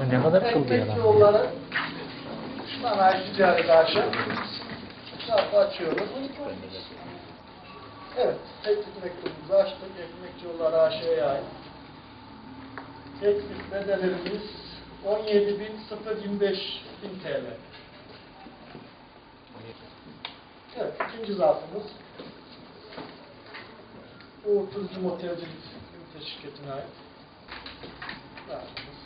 Ne kadar kıldı ya yolları sanayi ticaret aşağı. Çarpı açıyoruz. Evet, teklif mektubumuzu açtık. Ekmekçi yolları aşağıya ait. Teklif bedellerimiz 17.025 bin TL. Evet, ikinci zarfımız Uğur Turizm Otelcilik Ünite Şirketi'ne ait. Zarfımız.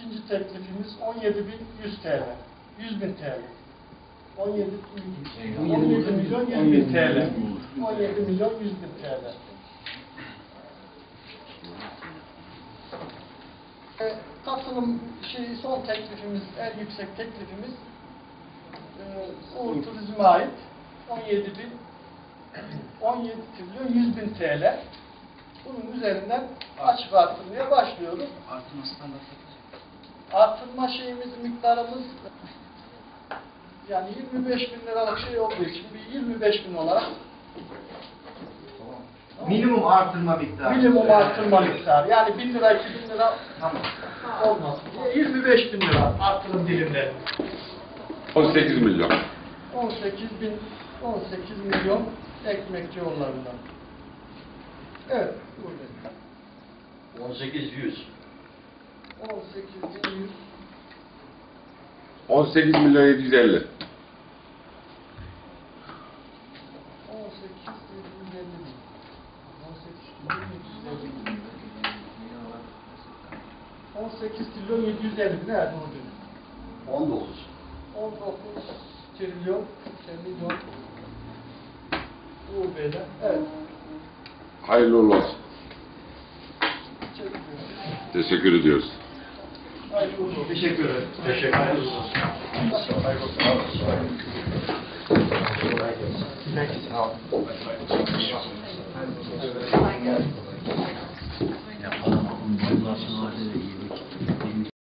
İkinci teklifimiz 17.100 TL. 100 bin TL. 17, 17 milyon 100 bin TL. 17 milyon 100 bin TL. Katılım şey, son teklifimiz, en yüksek teklifimiz e, Uğur Turizm'e ait 17 bin 17 trilyon 100 bin TL. Bunun üzerinden açık artırmaya başlıyoruz. Artırma standartı. Artırma şeyimiz, miktarımız yani 25 bin liralık şey olduğu için bir 25 bin olarak Minimum artırma miktarı. minimum artırma miktarı. Yani 1000 lira, 2000 lira Tamam. olmaz. 25 bin lira artırım dilimleri. 18 milyon. 18 bin, 18 milyon ekmekçi yollarından. Evet, burada. 18 100. 18 bin 100, 18 milyon 750. 18 bin 150 bin. 18 bin 750 bin. 18 trilyon 750 bin evet Nurgül. 19. 19 trilyon 40 milyon UB'de. Evet. Hayırlı olsun. Teşekkür ediyoruz. Teşekkür ederim. Teşekkür ederim. Thank you.